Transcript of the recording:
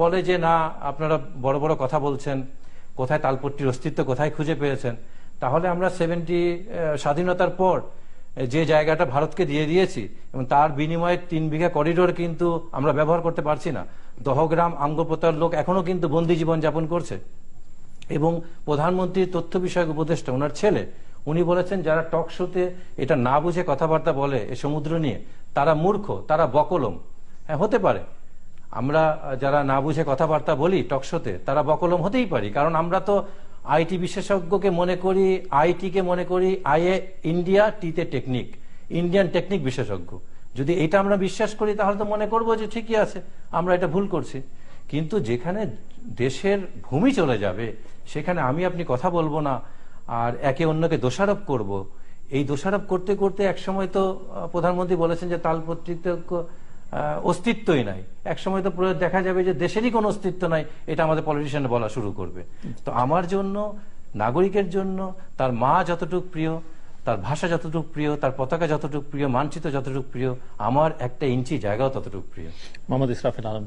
বলে যে না, আপনারা বড় বড় কথা বলছেন, কোথায় তালপট্টির অস্তিত্ব কোথায় খুঁজে পেয়েছেন, তাহলে আমরা সেভেন্টি স্বাধীনতার পর যে জায়গাটা ভারতকে দিয়ে দিয়েছি, এবং তার বিনিময়ে তিন বিঘা করিডোর কিন্তু আমরা ব্যবহার করতে পারছি না। দহগ্রাম আঙ্গপ্রতার লোক এখনও কিন্তু বন্দি জীবন যাপন করছে। এবং প্রধানমন্ত্রীর তথ্য বিষয়ক উপদেষ্টা, ওনার ছেলে, উনি বলেছেন, যারা টক শোতে এটা না বুঝে কথাবার্তা বলে এ সমুদ্র নিয়ে, তারা মূর্খ, তারা বকলম। হ্যাঁ হতে পারে। আমরা যারা না বুঝে কথাবার্তা বলি টকশোতে তারা বকলম হতেই পারি। কারণ আমরা তো আইটি বিশেষজ্ঞকে মনে করি আইটিকে মনে করি আইএ ইন্ডিয়া টিতে টেকনিক ইন্ডিয়ান টেকনিক বিশেষজ্ঞ। যদি এটা আমরা বিশ্বাস করি, তাহলে তো মনে করব যে ঠিকই আছে, আমরা এটা ভুল করছি। কিন্তু যেখানে দেশের ভূমি চলে যাবে, সেখানে আমি আপনি কথা বলব না, আর একে অন্যকে দোষারোপ করব। এই দোষারোপ করতে করতে একসময় তো প্রধানমন্ত্রী বলেছেন যে তাল তালপত্রিত অস্তিত্বই নাই। এক সময় তো দেখা যাবে যে দেশেরই কোনো অস্তিত্ব নাই, এটা আমাদের পলিটিশিয়ান বলা শুরু করবে। তো আমার জন্য, নাগরিকের জন্য, তার মা যতটুক প্রিয়, তার ভাষা যতটুকু প্রিয়, তার পতাকা যতটুকু প্রিয়, মানচিত্র যতটুক প্রিয়, আমার একটা ইঞ্চি জায়গাও ততটুক প্রিয়। মোহাম্মদ ইসরাফিল আলম।